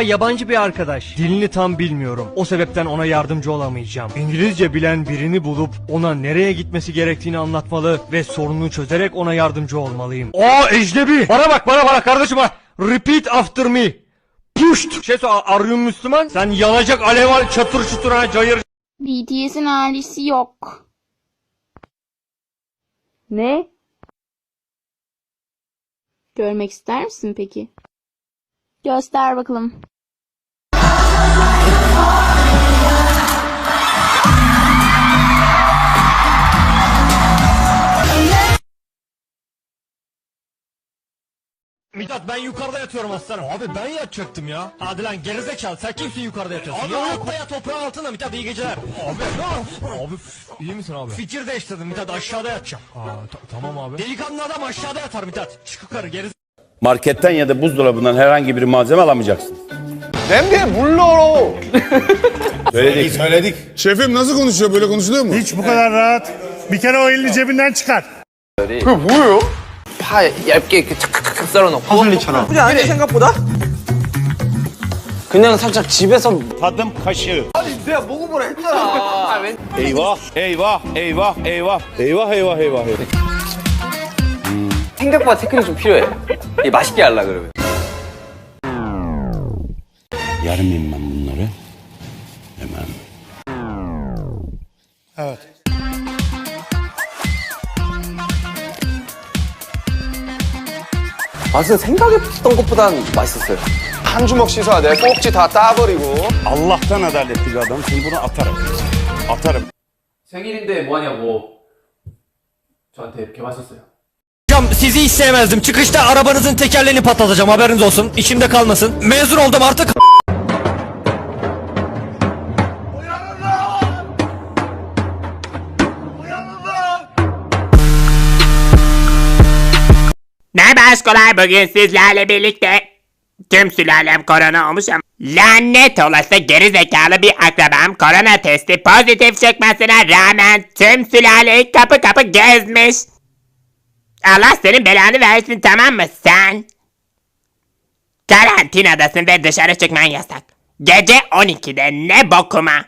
Yabancı bir arkadaş. Dilini tam bilmiyorum. O sebepten ona yardımcı olamayacağım. İngilizce bilen birini bulup ona nereye gitmesi gerektiğini anlatmalı ve sorununu çözerek ona yardımcı olmalıyım. Aa ecnebi! Bana bak bana bana kardeşim bak. Repeat after me. Puşt! Şey sor, arıyorum Müslüman. Sen yanacak alev al çatır çutur ha cayır BTS'in ailesi yok. Ne? Görmek ister misin peki? Göster bakalım. Mithat ben yukarıda yatıyorum aslanım. Abi ben yatacaktım ya. Hadi lan gerizekalı sen kimsin yukarıda yatıyorsun? Abi ya yok ya toprağın altında Mithat iyi geceler. Abi Abi iyi misin abi? Fikir değiştirdim Mithat aşağıda yatacağım. Aa, tamam abi. Delikanlı adam aşağıda yatar Mithat. Çık yukarı geri Marketten ya da buzdolabından herhangi bir malzeme alamayacaksın. Söyledik. Söyledik. Şefim nasıl konuşuyor? Böyle konuşuluyor mu? Hiç bu kadar rahat. Bir kere o elini cebinden çıkar. 파 얇게 이렇게 착착착 썰어놓고 파슬리처럼 그래 아니 생각보다? 그냥 살짝 집에서 Tadım kaşığı. 내가 먹어보라 했잖아 아, 왠... Eyvah, eyvah, eyvah, eyvah. Eyvah, eyvah, eyvah, eyvah. 생각보다 테크닉 좀 필요해 이 맛있게 하려 그러면 Yarmayayım ben bunları. Hemen. Evet. 맛은 생각했던 것보단 맛있었어요 한 주먹 씻어야 돼. 꼭지 다 따버리고. Allah'tan adaletli bir adamsın. Bunu atarım. Atarım. 생일인데 뭐하냐고 저한테 이렇게 왔었어요 Hocam sizi hiç sevmezdim. Çıkışta arabanızın tekerleğini patlatacağım haberiniz olsun. İçimde kalmasın. Mezun oldum artık. Merhaba aşkolar bugün sizlerle birlikte tüm sülalem korona olmuş ama lanet olası geri zekalı bir akrabam korona testi pozitif çıkmasına rağmen tüm sülaleyi kapı kapı gezmiş. Allah senin belanı versin tamam mı sen? Karantinadasın ve dışarı çıkman yasak. Gece 12'de ne bokuma.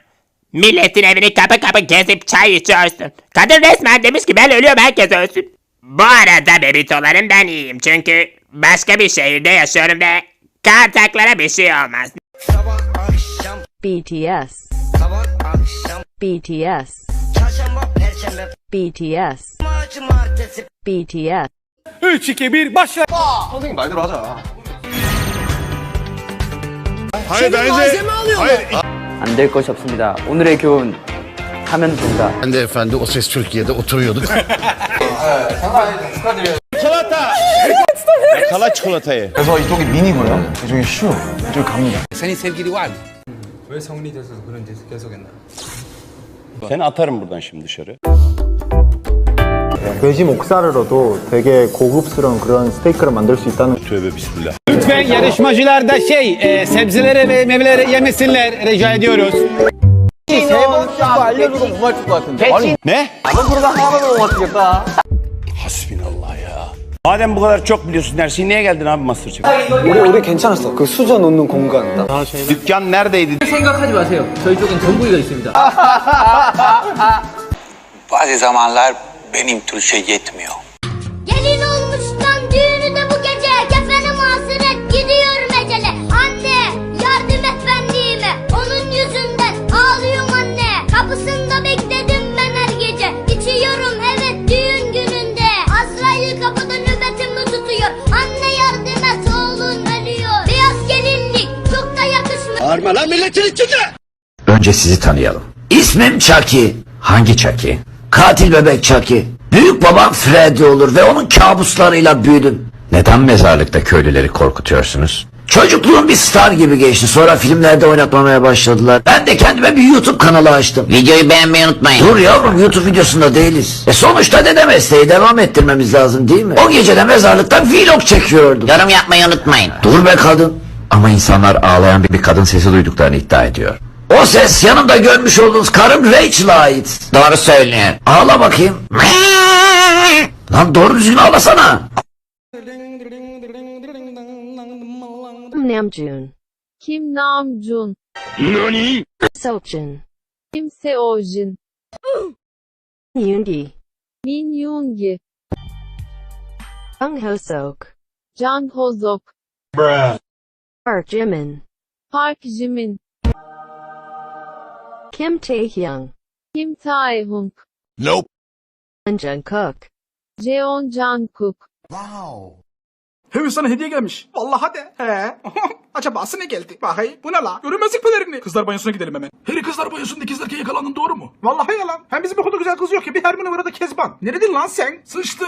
Milletin evini kapı kapı gezip çay içiyorsun. Kadın resmen demiş ki ben ölüyorum herkes ölsün. Bu arada bebitolarım ben iyiyim çünkü başka bir şehirde yaşıyorum ve kartaklara bir şey olmaz. BTS. BTS. BTS. BTS. 3, 2, 1 başla. 선생님 말대로 하자. Hayır bence... Hayır 안 될 것이 없습니다 오늘의 교훈 하면 된다 Ben de efendi o ses Türkiye'de oturuyorduk. Yakala çikolatayı. 그래서 이쪽이 미니고요. 이쪽이 슈. 이쪽이 갑니다. Seni atarım buradan şimdi dışarı. 돼지 목살으로도 되게 고급스러운 그런 스테이크를 만들 수 있다는 Tövbe bismillah. Lütfen yarışmacılar da şey, e, sebzeleri ve meyveleri yemesinler rica ediyoruz. 세번 찍고 알려줘도 못 맞출 것 같은데 아니 Ne? 아무 소리가 하나도 못 맞추겠다 Hasbinallah ya. Madem bu kadar çok biliyorsun her şeyi niye geldin abi Masterchef? 우리 우리 괜찮았어 그 수저 놓는 공간 Dükkan neredeydi? 생각하지 마세요 저희 쪽엔 전부기가 있습니다 Bazı zamanlar benim Türkçe yetmiyor. Gelin olmuştan düğünü de bu gece. Kefenim hasret gidiyorum ecele. Anne yardım et benliğime. Onun yüzünden ağlıyorum anne. Kapısında bekledim ben her gece. İçiyorum evet düğün gününde. Azrail kapıda nöbetimi tutuyor. Anne yardım et oğlun ölüyor. Beyaz gelinlik çok da yakışmış. Önce sizi tanıyalım. İsmim Chucky. Hangi Chucky? Katil bebek Chucky. Büyük babam Freddy olur ve onun kabuslarıyla büyüdüm. Neden mezarlıkta köylüleri korkutuyorsunuz? Çocukluğum bir star gibi geçti. Sonra filmlerde oynatmamaya başladılar. Ben de kendime bir YouTube kanalı açtım. Videoyu beğenmeyi unutmayın. Dur yavrum YouTube videosunda değiliz. E sonuçta dede mesleği devam ettirmemiz lazım değil mi? O gece de mezarlıkta vlog çekiyordum. Yorum yapmayı unutmayın. Dur be kadın. Ama insanlar ağlayan bir, bir kadın sesi duyduklarını iddia ediyor. O ses yanımda görmüş olduğunuz karım Rachel'a ait. Doğru söylüyor. Ağla bakayım. Lan doğru düzgün ağlasana. Namjoon. Kim Namjoon, Sokjin. Kim Seojin, Yoongi. Min Yoongi, Jung Ho Sok. Jang Hozok, Park Jimin. Park Jimin, Kim Tae Hyung. Kim Tae-hung, And Jungkook. Jeon Jungkook, Hemen sana hediye gelmiş. Vallahi de. He. Acabası ne geldi? Bakayım. Bu ne la? Görünmezlik pelerini. Kızlar banyosuna gidelim hemen. Harry kızlar banyosunda ikizlerken yakalandın doğru mu? Vallahi yalan. Hem bizim okulda güzel kız yok ki. Bir Hermione var da Kezban. Neredin lan sen? Sıçtı.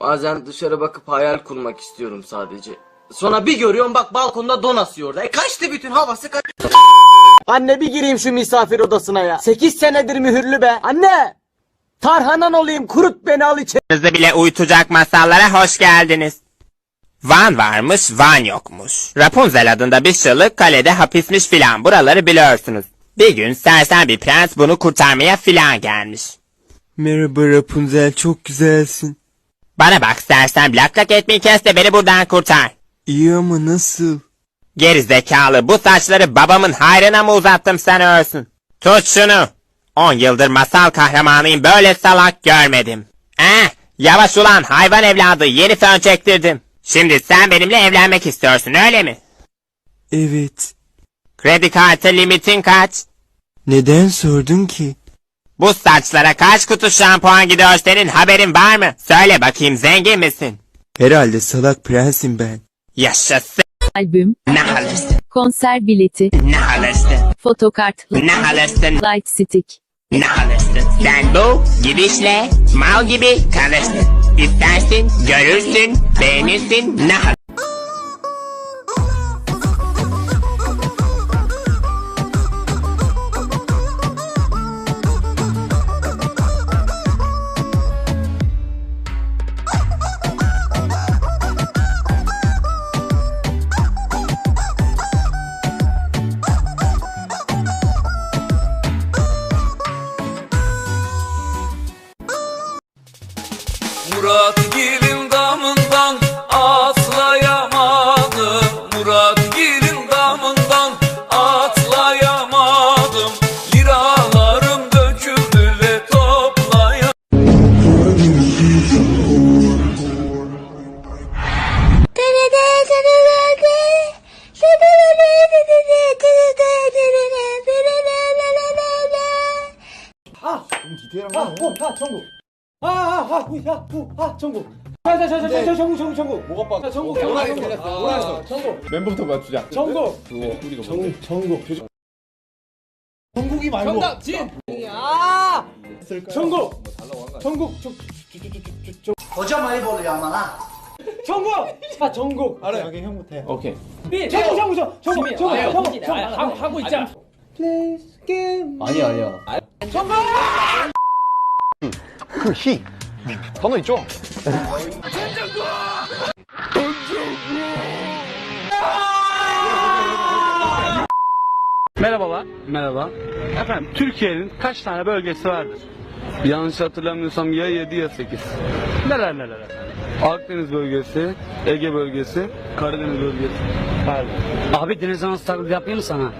Bazen dışarı bakıp hayal kurmak istiyorum sadece. Sonra bir görüyorum bak balkonda don asıyor orada. E kaçtı bütün havası kaç. Anne bir gireyim şu misafir odasına ya. 8 senedir mühürlü be. Anne! Tarhanan olayım kurut beni al içeri. Bile uyutacak masallara hoş geldiniz. Van varmış, Van yokmuş. Rapunzel adında bir şılık kalede hapismiş filan buraları biliyorsunuz. Bir gün sersem bir prens bunu kurtarmaya filan gelmiş. Merhaba Rapunzel çok güzelsin. Bana bak sersem lak lak etmeyi kes de beni buradan kurtar. İyi ama nasıl? Geri zekalı bu saçları babamın hayrına mı uzattım sanıyorsun? Tut şunu. 10 yıldır masal kahramanıyım böyle salak görmedim. Eh yavaş ulan hayvan evladı yeni fön çektirdim. Şimdi sen benimle evlenmek istiyorsun öyle mi? Evet. Kredi kartı limitin kaç? Neden sordun ki? Bu saçlara kaç kutu şampuan gidiyor senin haberin var mı? Söyle bakayım zengin misin? Herhalde salak prensim ben. Yaşasın. Albüm, konser bileti, fotokart, light stick. Ne alırsın? Sen bu gidişle mal gibi kalırsın. İstersin, görürsün, beğenirsin, ne 천국. 자자자자자 천국 천국 천국. 뭐가 빠? 자 천국 정국. 정국 천국. 멤버부터 맞추자. 정국. 우리가 정 정국. 정국이 말고. 정답 진. 야. 정국. 정국 정국 거저 많이 벌어야 마나. 정국! 자 정국. 알아 여기 형 못해 오케이. 삐 정국 정국 정국. 정국 정국 정국 하고 있자. 플레이 게임 아니야 아니야 정국! 흐히 번호 있죠? Merhabalar. Merhaba. Efendim Türkiye'nin kaç tane bölgesi vardır? Yanlış hatırlamıyorsam ya 7 ya 8. Neler neler efendim? Akdeniz bölgesi, Ege bölgesi, Karadeniz bölgesi. Pardon. Abi deniz anası taklidi yapayım mı sana?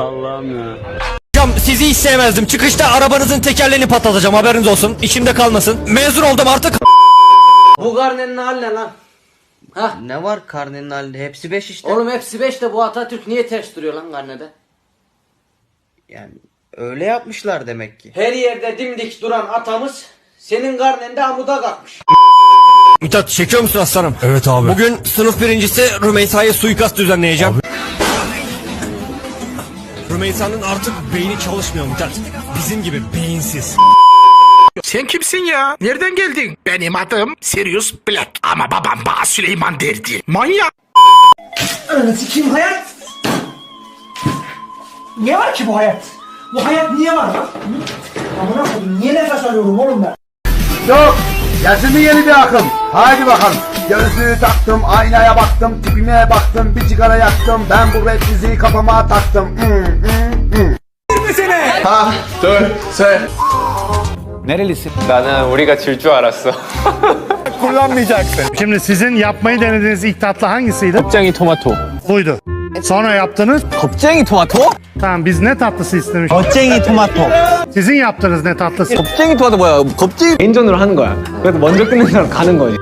Allah'ım ya. Hocam sizi hiç sevmezdim. Çıkışta arabanızın tekerleğini patlatacağım haberiniz olsun. İçimde kalmasın. Mezun oldum artık. Bu karnenin hali ne lan? Ha? Ne var karnenin halinde? Hepsi 5 işte. Oğlum hepsi 5 de bu Atatürk niye ters duruyor lan karnede? Yani öyle yapmışlar demek ki. Her yerde dimdik duran atamız senin karnende amuda kalkmış. Mithat çekiyor musun aslanım? Evet abi. Bugün sınıf birincisi Rümeysa'ya suikast düzenleyeceğim. Rümeysa'nın artık beyni çalışmıyor Mithat. Bizim gibi beyinsiz. Sen kimsin ya? Nereden geldin? Benim adım Sirius Black. Ama babam bana Süleyman derdi. Manyak. Kim hayat? Ne var ki bu hayat? Bu hayat niye var lan? Amına koyayım niye nefes alıyorum oğlum ben? Yok. Yaşını yeni bir akım. Haydi bakalım. Gözlüğü taktım, aynaya baktım, tipime baktım, bir sigara yaktım. Ben bu rap müziği kafama taktım. Hmm, hmm, hmm. 하나, 둘, 셋. Nerelisin? 나는 우리가 질 줄 알았어. kullanmayacaksın. Şimdi sizin yapmayı denediğiniz ilk tatlı hangisiydi? 겁쟁이 토마토. Buydu. Sonra yaptınız. 겁쟁이 토마토? Tamam biz ne tatlısı istemiştik? 겁쟁이 토마토. Sizin yaptığınız ne tatlısı? 겁쟁이 토마토 뭐야? 겁쟁이 개인전으로 하는 거야. 그래서 먼저 끝낸 사람 가는 거지.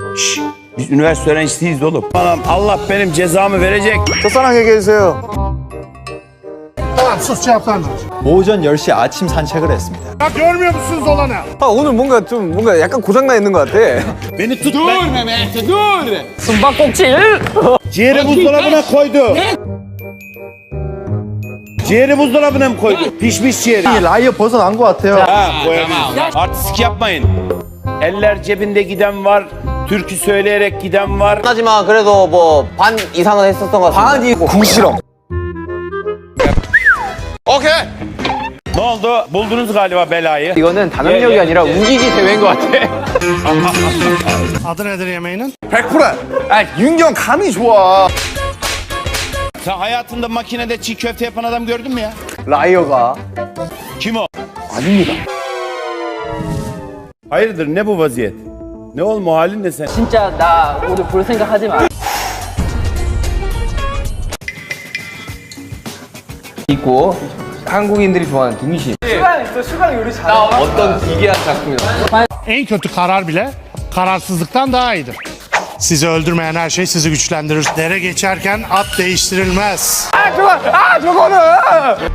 Biz üniversite öğrencisiyiz oğlum. Anam Allah benim cezamı verecek. 조선하게 계세요. Tamam sus cevaplar mı? 오전 10시 아침 산책을 했습니다. Ya görmüyor musunuz olanı? 아 오늘 뭔가 좀 뭔가 약간 고장나 있는 것 같아. Beni tut. Dur Mehmet dur. Ciğeri buzdolabına koydu. Ciğeri buzdolabına mı koydu? Pişmiş ciğeri. 라이어 벗어난 것 같아요. Ha koyalım. Artistik yapmayın. Eller cebinde giden var. Türkü söyleyerek giden var. 하지만 그래도 뭐 반 이상은 했었던 것 같습니다. 반이 궁시렁. Ne oldu? Buldunuz galiba belayı. 이거는 단합력이 아니라 우기기 대회인 것 같아. Adı nedir yemeğinin? 100%. 아 윤경 감이 좋아. Sen hayatında makinede çiğ köfte yapan adam gördün mü ya? 라이어가. Kim o? 아닙니다. Hayırdır ne bu vaziyet? Ne oğlum o halin ne sen? 진짜 나 오늘 볼 생각 하지 마. 있고 한국인들이 좋아하는 등심. 수강 있어. 수강 요리 잘해. 어떤 기괴한 작품이야. En kötü karar bile kararsızlıktan daha iyidir. Sizi öldürmeyen her şey sizi güçlendirir. Dere geçerken at değiştirilmez. 아 저거 아 저거는.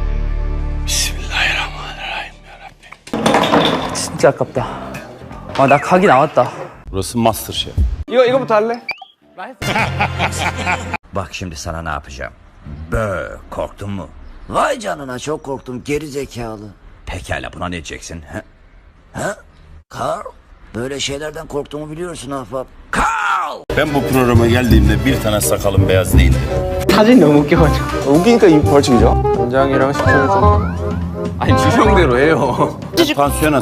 진짜 아깝다. 아 나 각이 나왔다. Burası Masterchef. 이거 이거부터 할래? Bak şimdi sana ne yapacağım. Bö, korktun mu? Vay canına çok korktum geri zekalı. Pekala buna ne diyeceksin? He? He? Carl? Böyle şeylerden korktuğumu biliyorsun ahbap. Ben bu programa geldiğimde bir tane sakalım beyaz değildi. 사진 너무 웃겨가지고. 웃기니까 이 벌칙이죠. 원장이랑 식사를 좀. 아니 주정대로 해요. Pansiyon.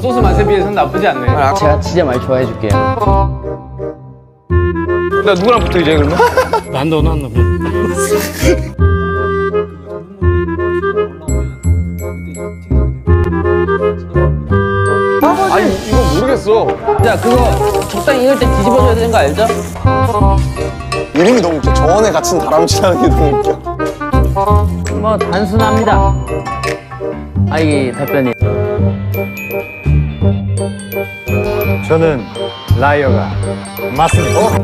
소스 맛에 비해서는 나쁘지 않네. 제가 진짜 많이 좋아해 줄게요. 나 누구랑 붙어 이제 그러면? 모르겠어. 야 그거 적당히 익을 때 뒤집어줘야 되는 거 알죠? 이름이 너무 웃겨. 정원에 갇힌 다람쥐라는 게 너무 웃겨. 뭐 단순합니다. 아이 대표님. 저는 라이어가 맞습니다.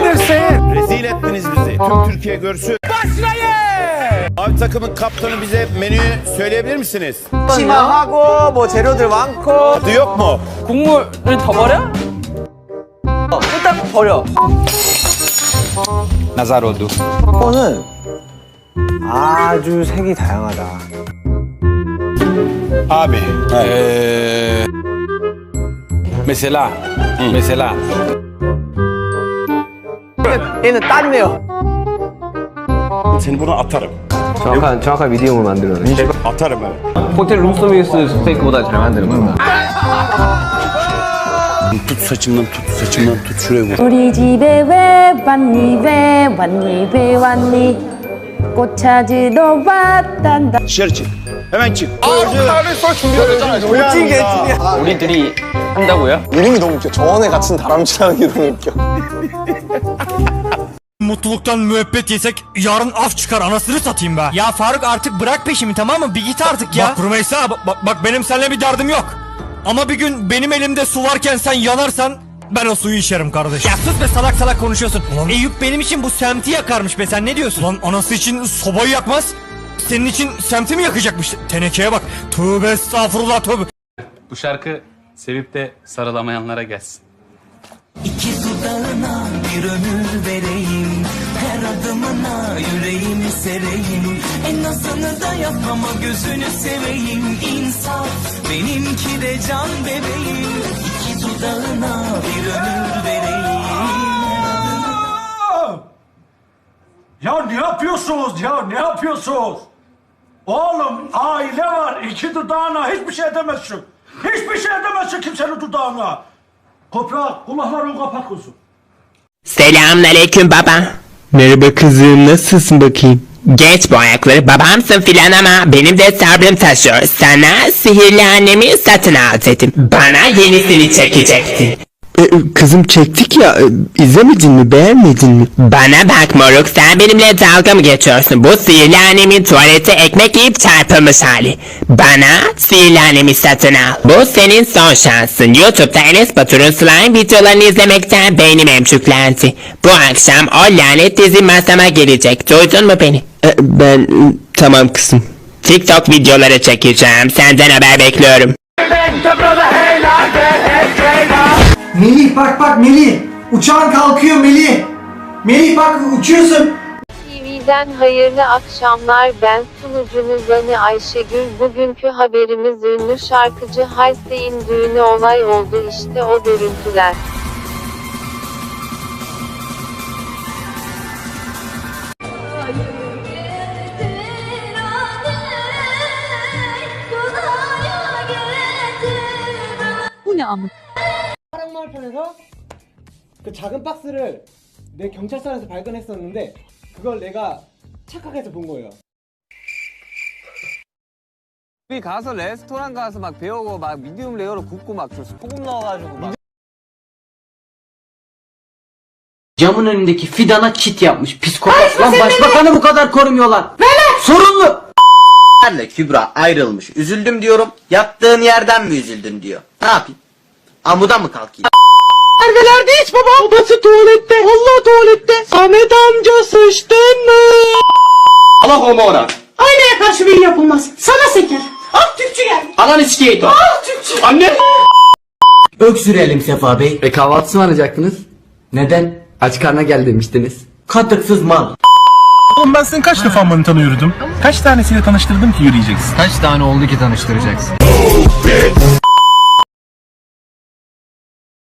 Rezil ettiniz bizi. Tüm Türkiye görsün. Başlayın! Abi takımın kaptanı bize menüyü söyleyebilir misiniz? 심하고 뭐 재료들 많고 Adı yok mu? 국물을 더 버려? 후딱 버려. 나사로드. 이거는 아주 색이 다양하다. Abi. Ee, mesela, mesela. 얘는 땄네요. Seni bunu atarım. 정확한 정확한 미디움을 만들어내. Atarım evet. 호텔 룸서비스 스테이크보다 잘 만드는 거야. Tut saçımdan tut saçımdan tut şuraya vur. 우리 집에 왜 왔니 왜 왔니 왜 왔니 꽃 찾으러 왔단다 Dışarı çık. Hemen çık. 우리들이 한다고요? 이름이 너무 웃겨. 정원에 갇힌 다람쥐라는 게 너무 웃겨. Mutluluktan müebbet yesek yarın af çıkar anasını satayım be. Ya Faruk artık bırak peşimi tamam mı? Bir git artık ya. Bak Rümeysa bak, bak, bak benim seninle bir derdim yok. Ama bir gün benim elimde su varken sen yanarsan ben o suyu içerim kardeş. Ya sus be salak salak konuşuyorsun. Eyüp benim için bu semti yakarmış be sen ne diyorsun? Lan anası için sobayı yakmaz. Senin için semti mi yakacakmış? Tenekeye bak. Tövbe estağfurullah tövbe. Bu şarkı sevip de sarılamayanlara gelsin. İki dudağına bir ömür vereyim yüreğimi sereyim En azını da yap ama gözünü seveyim İnsaf benimki de can bebeğim İki dudağına bir ömür vereyim Ya ne yapıyorsunuz ya ne yapıyorsunuz? Oğlum aile var iki dudağına hiçbir şey edemezsin. Hiçbir şey edemezsin kimsenin dudağına. Toprak kulaklarını kapat kuzum. Selamünaleyküm baba. Merhaba kızım nasılsın bakayım? Geç bu ayakları babamsın filan ama benim de sabrım taşıyor. Sana sihirli annemi satın al dedim. Bana yenisini çekecektin. E, kızım çektik ya e, izlemedin mi beğenmedin mi? Bana bak moruk sen benimle dalga mı geçiyorsun? Bu sihirli annemin tuvalete ekmek yiyip çarpılmış hali. Bana sihirli annemi satın al. Bu senin son şansın. Youtube'da Enes Batur'un slime videolarını izlemekten beynim emçüklendi. Bu akşam o lanet dizi masama gelecek. Duydun mu beni? E, ben e, tamam kızım. TikTok videoları çekeceğim. Senden haber bekliyorum. Melih bak bak Melih. Uçağın kalkıyor Melih. Melih bak uçuyorsun. TV'den hayırlı akşamlar ben sunucunuz Ani Ayşegül bugünkü haberimiz ünlü şarkıcı Halsey'in düğünü olay oldu işte o görüntüler. Bu ne amık? 사랑마을편에서 그 작은 박스를 내 경찰서에서 발견했었는데 그걸 내가 착각해서 본 거예요. 우리 가서 레스토랑 가서 막 배우고 막 미디움 레어로 굽고 막 소금 넣어가지고 막 Camın önündeki fidana çit yapmış psikopat. Lan başbakanı bu kadar korumuyorlar. Sorunlu. Kübra ayrılmış. Üzüldüm diyorum. Yattığın yerden mi üzüldün diyor. Ne yapayım? Amuda mı kalkayım? Nerelerde hiç baba? Babası tuvalette. Allah tuvalette. Samet amca sıçtın mı? Allah homo ona. Aynaya karşı bir yapılmaz. Sana seker. Ah Türkçü gel. Ananı sikeyim. Ah Türkçü. Anne. Öksürelim Sefa Bey. E kahvaltısı mı alacaktınız? Neden? Aç karnına gel demiştiniz. Katıksız mal. Oğlum ben senin kaç defa manitanı yürüdüm? Kaç tanesiyle tanıştırdım ki yürüyeceksin? Kaç tane oldu ki tanıştıracaksın?